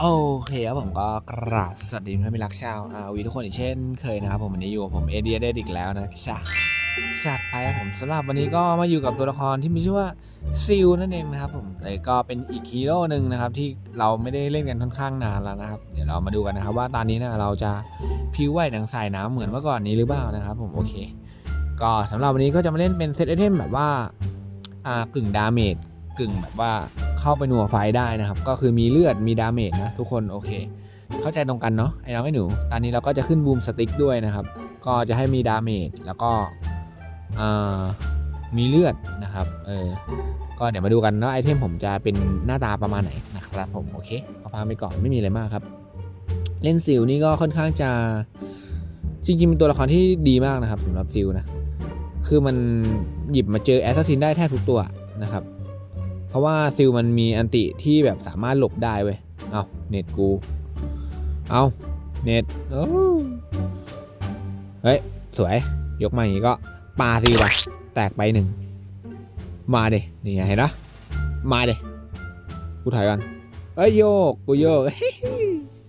โอเคครับผมก็กราบสวัสดีเพื่อนมิรักชาวอาวีทุกคนอีกเช่นเคยนะครับผมวันนี้อยู่กับผมเอเดียเดอีกแล้วนะจ๊ะจัดไปครับผมสำหรับวันนี้ก็มาอยู่กับตัวละครที่มีชื่อว่าซิลนั่นเองนะครับผมแต่ก็เป็นอีกฮีโร่หนึ่งนะครับที่เราไม่ได้เล่นกันค่อนข้างนานแล้วนะครับ เดี๋ยวเรามาดูกันนะครับว่าตอนนี้นะเราจะพิวไหวดังสายน้ำเหมือนเมื่อก่อนนี้หรือเปล่านะครับผมโอเค ก็สำหรับวันนี้ก็จะมาเล่นเป็นเซตไอเทมแบบว่าอ่ากึ่งดาเมจกึ่งแบบว่า เข้าไปหนัวไฟได้นะครับ ก็คือมีเลือดมีดาเมจนะ ทุกคนโอเค เข้าใจตรงกันเนาะไอ้น้องไอ้หนู ตอนนี้เราก็จะขึ้นบูมสติ๊กด้วยนะครับ ก็จะให้มีดาเมจแล้วก็มีเลือดนะครับเออก็เดี๋ยวมาดูกันว่าไอเทมผมจะเป็นหน้าตาประมาณไหนนะครับผมโอเคก็ฟังไปก่อนไม่มีอะไรมากครับ เล่นซิลนี่ก็ค่อนข้างจะจริงๆเป็นตัวละครที่ดีมากนะครับสำหรับซิลนะคือมันหยิบมาเจอแอสซัสซินได้แทบทุกตัวนะครับ ราะว่าซิลมันมีอันติที่แบบสามารถหลบได้เว้ย เอาเน็ตกู เอาเน็ตเฮ้ย สวย ยกมาอย่างนี้ก็ปาซิลไปแตกไปหนึ่ง มาเดนี่เห็นปะมาเดกูถ่ายกันเอ้ยโยก กูโยก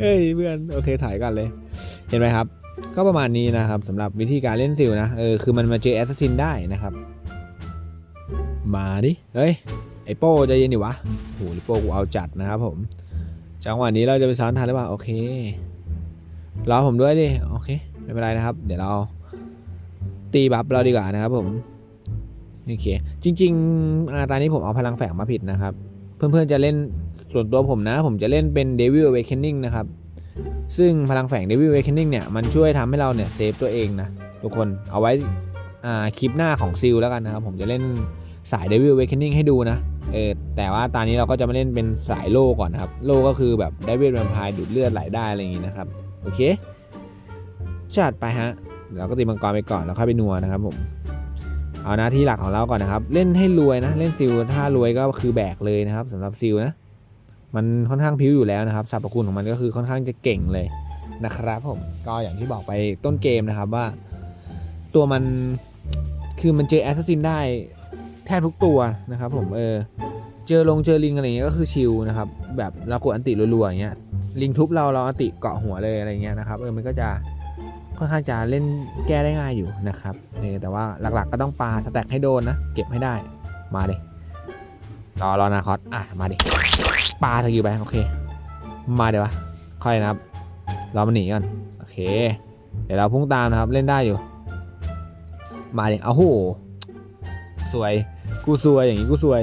เฮ้ยเพื่อน โอเคถ่ายกันเลย เห็นไหมครับ ก็ประมาณนี้นะครับสำหรับวิธีการเล่นซิลนะ เออ คือมันมาเจอแอสซัสซินได้นะครับ มาดิ เฮ้ย ไอโป้ใจเย็นดิวะโหไอโป้กูเอาจัดนะครับผม จังหวะนี้เราจะไปซ้อนทันหรือเปล่า โอเค รอผมด้วยดิ โอเค ไม่เป็นไรนะครับ เดี๋ยวเรา ตีบัฟเราดีกว่านะครับผม โอเค จริงๆอาตอนนี้ผมเอาพลังแฝงมาผิดนะครับ เพื่อนๆจะเล่นส่วนตัวผมนะ ผมจะเล่นเป็น Devil Awakening นะครับ ซึ่งพลังแฝง Devil Awakening เนี่ย มันช่วยทำให้เราเนี่ยเซฟตัวเองนะทุกคน เอาไว้คลิปหน้าของซิลแล้วกันนะครับ ผมจะเล่นสาย Devil Awakening ให้ดูนะ เออแต่ว่าตอนนี้เราก็จะมาเล่นเป็นสายโล่ก่อนนะครับ โล่ก็คือแบบได้เวทแวมพร์ดูดเลือดไหลได้อะไรอย่างงี้นะครับ โอเค จัดไปฮะเราก็ตีมังกรไปก่อนแล้วค่อยไปนัวนะครับผมเอาหน้าที่หลักของเราก่อนนะครับ เล่นให้รวยนะ เล่นซิลถ้ารวยก็คือแบกเลยนะครับสำหรับซิลนะ มันค่อนข้างพิ้วอยู่แล้วนะครับสรรพคุณของมันก็คือค่อนข้างจะเก่งเลยนะครับผมก็อย่างที่บอกไปต้นเกมนะครับว่า ตัวมันคือมันเจอแอสซัสซินได้ ทบทุกตัวนะครับผมเออเจอลงเจอลิงอะไรเงี้ยก็คือชิลนะครับแบบเรากดอันติรัวๆอย่างเงี้ยลิงทุบเราเราอันติเกาะหัวเลยอะไรเงี้ยนะครับเออมันก็จะค่อนข้างจะเล่นแก้ได้ง่ายอยู่นะครับเออแต่ว่าหลักๆก็ต้องปาสแต็กให้โดนนะเก็บให้ได้มาดิรอรอนาคอสอะมาดิปาสกิลไปโอเค มาเดี๋ยววะค่อยนะครับรอมันหนีก่อนโอเค เดี๋ยวเราพุ่งตามนะครับเล่นได้อยู่ มาดิเอาโหสวย กูสวยอย่างนี้กูสวย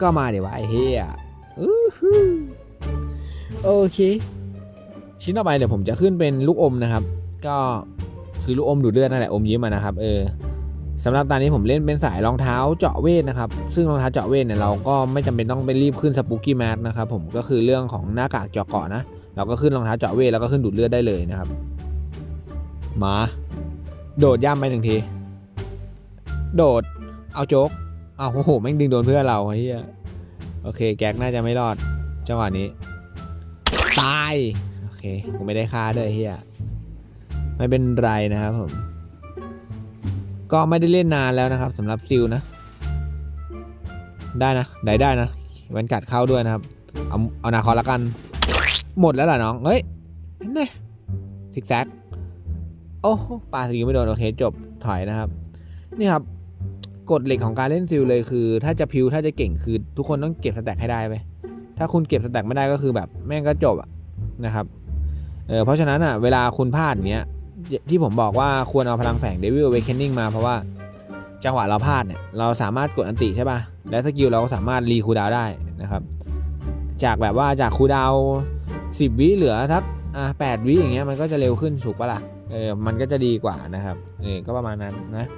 ก็มาเดี๋ยววะไอ้เฮียอื้อหือโอเค ชิ้นต่อไปเดี๋ยวผมจะขึ้นเป็นลูกอมนะครับ ก็คือลูกอมดูดเลือดนั่นแหละอมยิ้มอะนะครับ เออสำหรับตอนนี้ผมเล่นเป็นสายรองเท้าเจาะเวทนะครับ ซึ่งรองเท้าเจาะเวทเนี่ยเราก็ไม่จำเป็นต้องไปรีบขึ้นสปูกี้แมทนะครับผมก็คือเรื่องของหน้ากากเจาะเกาะนะ เราก็ขึ้นรองเท้าเจาะเวทแล้วก็ขึ้นดูดเลือดได้เลยนะครับ มา โดดย่ำไปหนึ่งที โดด เอาโจ๊ก เอาโอ้โหแม่งดึงโดนเพื่อนเราเฮียโอเค แก๊กน่าจะไม่รอดจังหวะนี้ ตาย โอเคกูไม่ได้ฆ่าด้วยเฮียไม่เป็นไรนะครับผม ก็ไม่ได้เล่นนานแล้วนะครับสำหรับซิลนะ ได้นะได้ได้นะแวนกัดเข้าด้วยนะครับ เอาเอานาคอละกัน หมดแล้วล่ะน้องเฮ้ยเห็นไหมซิกแซกโอ้โหปาสกิลไม่โดนโอเคจบถอยนะครับ นี่ครับ กฎเหล็กของการเล่นซิลเลยคือ ถ้าจะพิวถ้าจะเก่งคือทุกคนต้องเก็บสแต็กให้ได้ไปถ้าคุณเก็บสแต็กไม่ได้ก็คือแบบแม่งก็จบอะนะครับเออเพราะฉะนั้นอะเวลาคุณพลาดอย่างเงี้ยที่ผมบอกว่าควรเอาพลังแฝง Devil Awakening มาเพราะว่าจังหวะเราพลาดเนี่ยเราสามารถกดอันติใช่ป่ะและสกิลเราก็สามารถรีคูดาวได้นะครับ จากแบบว่าจากคูดาวสิบวิเหลือทักอะแปดวิอย่างเงี้ยมันก็จะเร็วขึ้นถูกปะล่ะเออมันก็จะดีกว่านะครับเออก็ประมาณนั้นนะ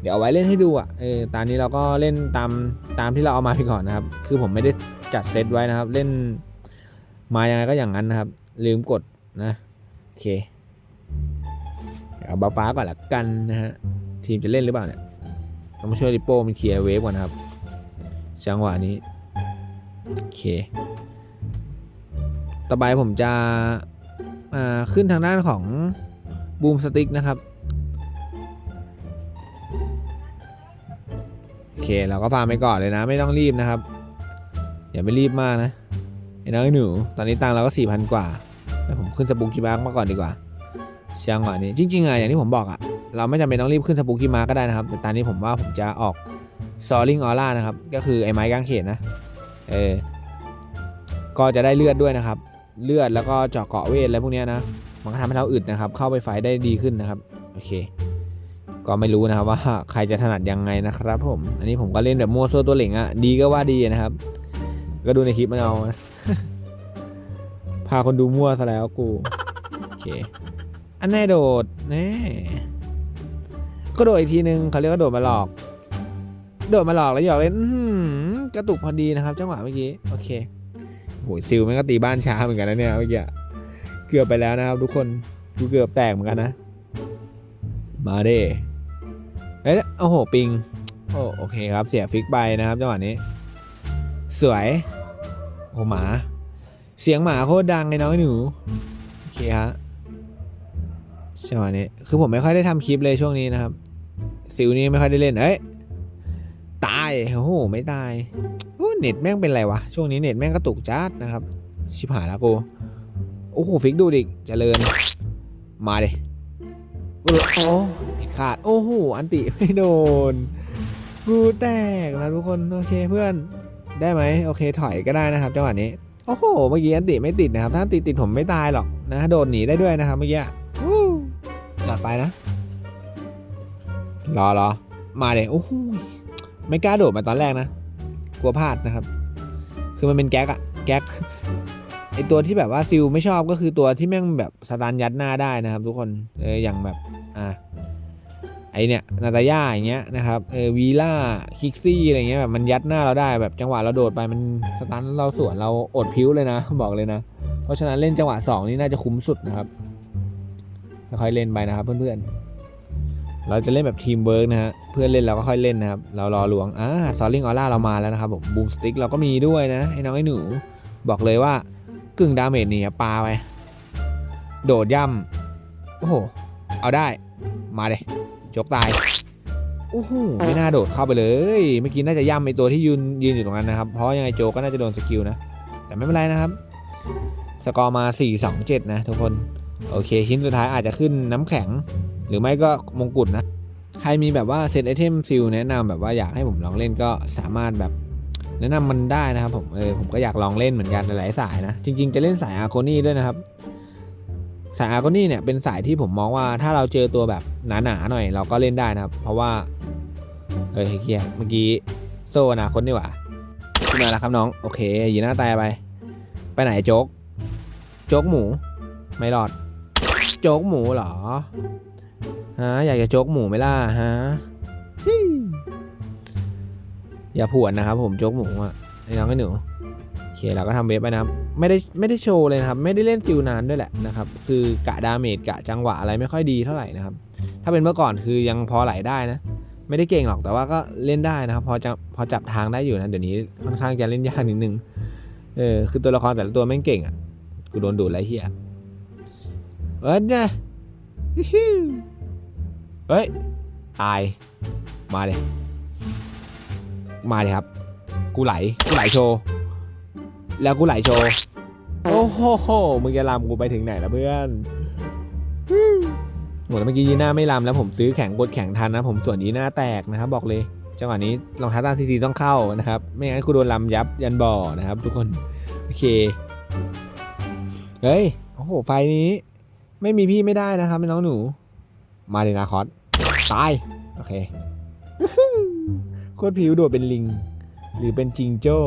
เดี๋ยวเอาไว้เล่นให้ดูอะเออตอนนี้เราก็เล่นตามตามที่เราเอามาไปก่อนนะครับ คือผมไม่ได้จัดเซตไว้นะครับ เล่นมายังไงก็อย่างนั้นนะครับ ลืมกดนะโอเคเดี๋ยเอาบาฟ้าก่อนละกันนะฮะทีมจะเล่นหรือเปล่าเนี่ยต้องมาช่วยริโป้มันเคลียร์เวฟก่อนนะครับจังหวะนี้โอเคต่อไปผมจะอ่าขึ้นทางด้านของบูมสติ๊กนะครับ โอเคเราก็ฟาร์มไปก่อนเลยนะ ไม่ต้องรีบนะครับ อย่าไปรีบมากนะไอ้น้อยหนู ตอนนี้ตังเราก็สี่พันกว่าให้ผมขึ้นสปูกี้มาร์กมาก่อนดีกว่าเช่างหวะนี้จริงๆอะอย่างที่ผมบอกอะเราไม่จำเป็นต้องรีบขึ้นสปูกี้มาร์กก็ได้นะครับ แต่ตอนนี้ผมว่าผมจะออกซอลลิงออร่านะครับ ก็คือไอ้ไม้กางเขนนะเออก็จะได้เลือดด้วยนะครับ เลือดแล้วก็เจาะเกาะเวทอะไรพวกนี้นะมันก็ทำให้เราอึดนะครับ เข้าไปไฟได้ดีขึ้นนะครับ โอเค ก็ไม่รู้นะครับว่าใครจะถนัดยังไงนะครับ ผม อันนี้ผมก็เล่นแบบมั่วซั่วตัวเหล่งอะดีก็ว่าดีนะครับ ก็ดูในคลิปมันเอาพาคนดูมั่วซะแล้วกูโอเค อันแน่โดดแน่ก็โดดอีกทีนึงเขาเรียกว่าโดดมาหลอก โดดมาหลอกแล้วหยอกเล่นกระตุกพอดีนะครับ จังหวะเมื่อกี้โอเคโหยซิลแม่งก็ตีบ้านช้าเหมือนกันนะเนี่ยเมื่อกี้เกือบไปแล้วนะครับ ทุกคนกูเกือบแตกเหมือนกันนะ มาเด้ เอ้ยโอ้โห ปิง โอ้โอเคครับ เสียฟิกไปนะครับจังหวะนี้ สวย โอ้หมา เสียงหมาโคตรดังเลยน้องหนู โอเคฮะจังหวะนี้ คือผมไม่ค่อยได้ทำคลิปเลยช่วงนี้นะครับซิลนี้ไม่ค่อยได้เล่น เอ้ย ตาย โอ้โห ไม่ตาย โอ้เน็ตแม่งเป็นไรวะ ช่วงนี้เน็ตแม่งกระตุกจัดนะครับ ชิบหายแล้วกูโอ้โห ฟิกดูดิเจริญ มาเดโอ้ ขาด โอ้โห อันติไม่โดน กูแตกนะทุกคน โอเคเพื่อน ได้ไหมโอเคถอยก็ได้นะครับจังหวะนี้ โอ้โห เมื่อกี้อันติไม่ติดนะครับ ถ้าติดติดผมไม่ตายหรอกนะ โดดหนีได้ด้วยนะครับเมื่อกี้จัดไปนะ รอรอมาเลยโอ้โห ไม่กล้าโดดมาตอนแรกนะ กลัวพลาดนะครับ คือมันเป็นแก๊กอะแก๊กไอตัวที่แบบว่าซิลไม่ชอบก็คือตัวที่แม่งแบบสตาร์ยัดหน้าได้นะครับ ทุกคนเอออย่างแบบอ่า ไอเนี่ยนาตาย่าอย่างเงี้ยนะครับเออวีล่าคิกซี่อะไรเงี้ยแบบมันยัดหน้าเราได้แบบจังหวะเราโดดไปมันสตันเราสวนเราอดพิ้วเลยนะ บอกเลยนะ เพราะฉะนั้นเล่นจังหวะ 2 นี่น่าจะคุ้มสุดนะครับค่อยเล่นไปนะครับเพื่อนๆ เราจะเล่นแบบทีมเวิร์กนะฮะเพื่อนเล่นเราก็ค่อยเล่นนะครับเรารอหลวงอ่าซอลลิงออร่าเรามาแล้วนะครับผมบูมสติ๊กเราก็มีด้วยนะไอ้น้องไอ้หนู บอกเลยว่ากึ่งดาเมจนี่ปาไปโดดย่ำโอ้โหเอาได้มาเลย จกตายโอ้โหไม่น่าโดดเข้าไปเลยเมื่อกี้น่าจะย่ำไอตัวที่ยืนยืนอยู่ตรงนั้นนะครับ เพราะยังไงโจกก็น่าจะโดนสกิลนะ แต่ไม่เป็นไรนะครับ สกอร์มา 4 2 7 นะทุกคน โอเค ชิ้นสุดท้ายอาจจะขึ้นน้ำแข็ง หรือไม่ก็มงกุฎนะ ใครมีแบบว่าเซตไอเทมซิลแนะนำแบบว่าอยากให้ผมลองเล่นก็สามารถแบบแนะนำมันได้นะครับผมเออผมก็อยากลองเล่นเหมือนกันหลายๆสายนะ จริง ๆ จะเล่นสายอาร์โคนี่ด้วยนะครับ สายอาร์โกนี่เนี่ยเป็นสายที่ผมมองว่าถ้าเราเจอตัวแบบหนาๆหน่อยเราก็เล่นได้นะครับ เพราะว่าเฮ้ยเฮียเมื่อกี้โซอนาคตนี่หว่าขึ้นมาแล้วครับน้อง โอเคยีหน้าตายไป ไปไหนโจ๊ก โจ๊กหมู ไม่รอด โจ๊กหมูเหรอฮะอยากจะโจ๊กหมูไหมล่ะฮะอย่าผวนนะครับผมโจ๊กหมูอะไอ้น้องไอ้หนู โอเคเราก็ทำเวฟไปนะครับ ไม่ได้ไม่ได้โชว์เลยนะครับ ไม่ได้เล่นซิลนานด้วยแหละนะครับ คือกะดาเมจกะจังหวะอะไรไม่ค่อยดีเท่าไหร่นะครับ ถ้าเป็นเมื่อก่อนคือยังพอไหลได้นะ ไม่ได้เก่งหรอกแต่ว่าก็เล่นได้นะครับ พอจะพอจับทางได้อยู่นะเดี๋ยวนี้ค่อนข้างจะเล่นยากนิดนึงเออคือตัวละครแต่ละตัวแม่งเก่งอะกูโดนดูดไรเฮียเอ้ยเนี่ยเฮ้ยตายมาเลยมาเลยครับ กูไหล กูไหลโชว์ แล้วกูไหลโชว์ โอ้โห มึงจะลำกูไปถึงไหนล้วเพื่อนหมดแล้วเมื่อกี้ยีน่าไม่ลำแล้วผมซื้อแข่งกดแข่งทันนะ ผมส่วนยีน่าแตกนะครับ บอกเลยจังหวะนี้รองเท้าต้านซีซีต้องเข้านะครับ ไม่งั้นคุณโดนลำยับยันบ่อนะครับ ทุกคนโอเคเฮ้ยโอ้โหไฟนี้ ไม่มีพี่ไม่ได้นะครับน้องหนู มาเลยนาคอสตายโอเคโคตรผิวโดดเป็นลิง หรือเป็นจิงโจ้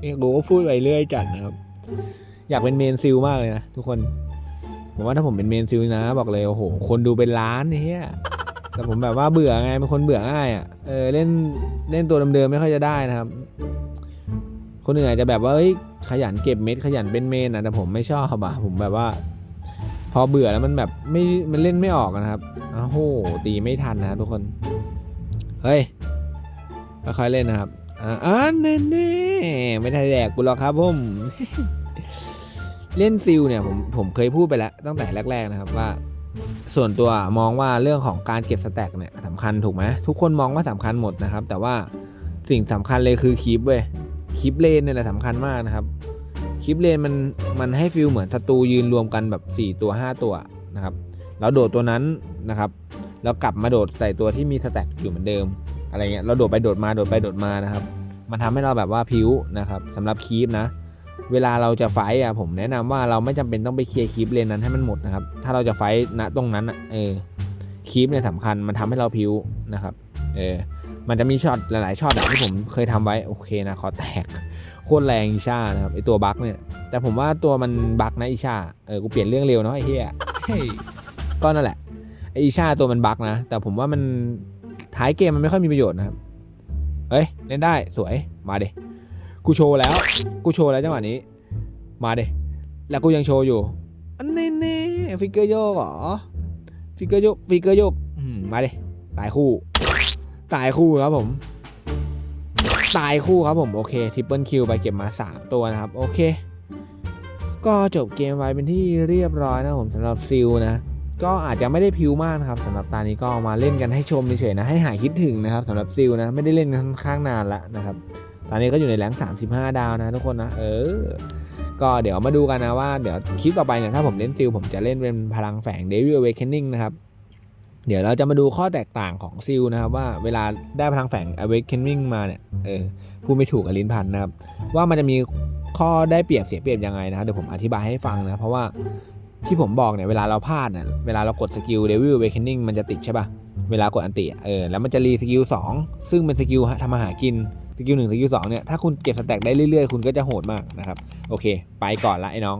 เอกรู้ก็พูดไปเรื่อยจัดนะครับ อยากเป็นเมนซิลมากเลยนะทุกคนผมว่าถ้าผมเป็นเมนซิลนะ บอกเลยโอ้โหคนดูเป็นล้านเฮียแต่ผมแบบว่าเบื่อไงเป็นคนเบื่อง่ายอะเออเล่นเล่นตัวเดิมๆไม่ค่อยจะได้นะครับ คนอื่นอาจจะแบบว่าเอ้ยขยันเก็บเม็ดขยันเป็นเมนอะแต่ผมไม่ชอบอะผมแบบว่า พอเบื่อแล้วมันแบบไม่มันเล่นไม่ออกนะครับอ้าวโหตีไม่ทันนะทุกคนเฮ้ยค่อยๆเล่นนะครับ อ่าอ่าเน่เน่ไม่ได้แดกกูหรอกครับผม เล่นซิลเนี่ยผมผมเคยพูดไปแล้วตั้งแต่แรก ๆนะครับว่า ส่วนตัวมองว่าเรื่องของการเก็บสแต็กเนี่ยสำคัญถูกไหมทุกคนมองว่าสำคัญหมดนะครับ แต่ว่าสิ่งสำคัญเลยคือคีปเว้ยคีปเลนเนี่ยแหละสำคัญมากนะครับคีปเลนมันมันให้ฟิลเหมือนศัตรูยืนรวมกันแบบ 4 ตัว 5 ตัวนะครับเราโดดตัวนั้นนะครับแล้วกลับมาโดดใส่ตัวที่มีสแต็กอยู่เหมือนเดิม อะไรเงี้ยเราโดดไปโดดมาโดดไปโดดมานะครับ มันทำให้เราแบบว่าพิ้วนะครับสำหรับคีปนะ เวลาเราจะไฟต์อะผมแนะนำว่าเราไม่จำเป็นต้องไปเคลียร์คีปเลนนั้นให้มันหมดนะครับ ถ้าเราจะไฟต์ณตรงนั้นอะเออคีปเนี่ยสำคัญมันทำให้เราพิ้วนะครับเออมันจะมีช็อตหลายๆช็อตที่ผมเคยทำไว้โอเคนะขอแตกโคตรแรงอีชานะครับไอตัวบั๊กเนี่ยแต่ผมว่าตัวมันบั๊กนะอีชาเออกูเปลี่ยนเรื่องเร็วเนาะไอ้เหี้ยก็นั่นแหละไออีชาตัวมันบั๊กนะแต่ผมว่ามัน ท้ายเกมมันไม่ค่อยมีประโยชน์นะครับ เฮ้ย เล่นได้สวยมาเดกูโชว์แล้ว กูโชว์แล้วจังหวะนี้ มาเดแล้วกูยังโชว์อยู่ อันนี้นี่ฟิกเกอร์โยกเหรอ ฟิกเกอร์โยก ฟิกเกอร์โยกมาเดตายคู่ ตายคู่ครับผม ตายคู่ครับผมโอเคทริปเปิลคิวไปเก็บมา 3 ตัวนะครับ โอเค ก็จบเกมไว้เป็นที่เรียบร้อยนะผมสำหรับซิลนะ ก็อาจจะไม่ได้พิวมากนะครับสำหรับตานี้ก็เอามาเล่นกันให้ชมเฉยๆนะให้หายคิดถึงนะครับสำหรับซิลนะไม่ได้เล่นค่อนข้างนานล้วนะครับตอนนี้ก็อยู่ในแรง35 ดาวนะทุกคนนะเออ ก็เดี๋ยวมาดูกันนะว่าเดี๋ยวคลิปต่อไปเนี่ยถ้าผมเล่นซิลผมจะเล่นเป็นพลังแฝง Devil Awakening นะครับเดี๋ยวเราจะมาดูข้อแตกต่างของซิลนะครับว่าเวลาได้พลังแฝง Awakening มาเนี่ยเออพูดไม่ถูกกับลินพันนะครับว่ามันจะมีข้อได้เปรียบเสียเปรียบยังไงนะครับเดี๋ยวผมอธิบายให้ฟังนะเพราะว่า ที่ผมบอกเนี่ยเวลาเราพลาดเนี่ยเวลาเรากดสกิล Devil Awakening มันจะติดใช่ปะเวลากดอันติเออแล้วมันจะรีสกิล2ซึ่งเป็นสกิลทำมาหากินสกิลหนึ่งสกิลสองเนี่ยถ้าคุณเก็บสแต็กได้เรื่อยๆ คุณก็จะโหดมากนะครับ โอเค ไปก่อนละไอ้น้อง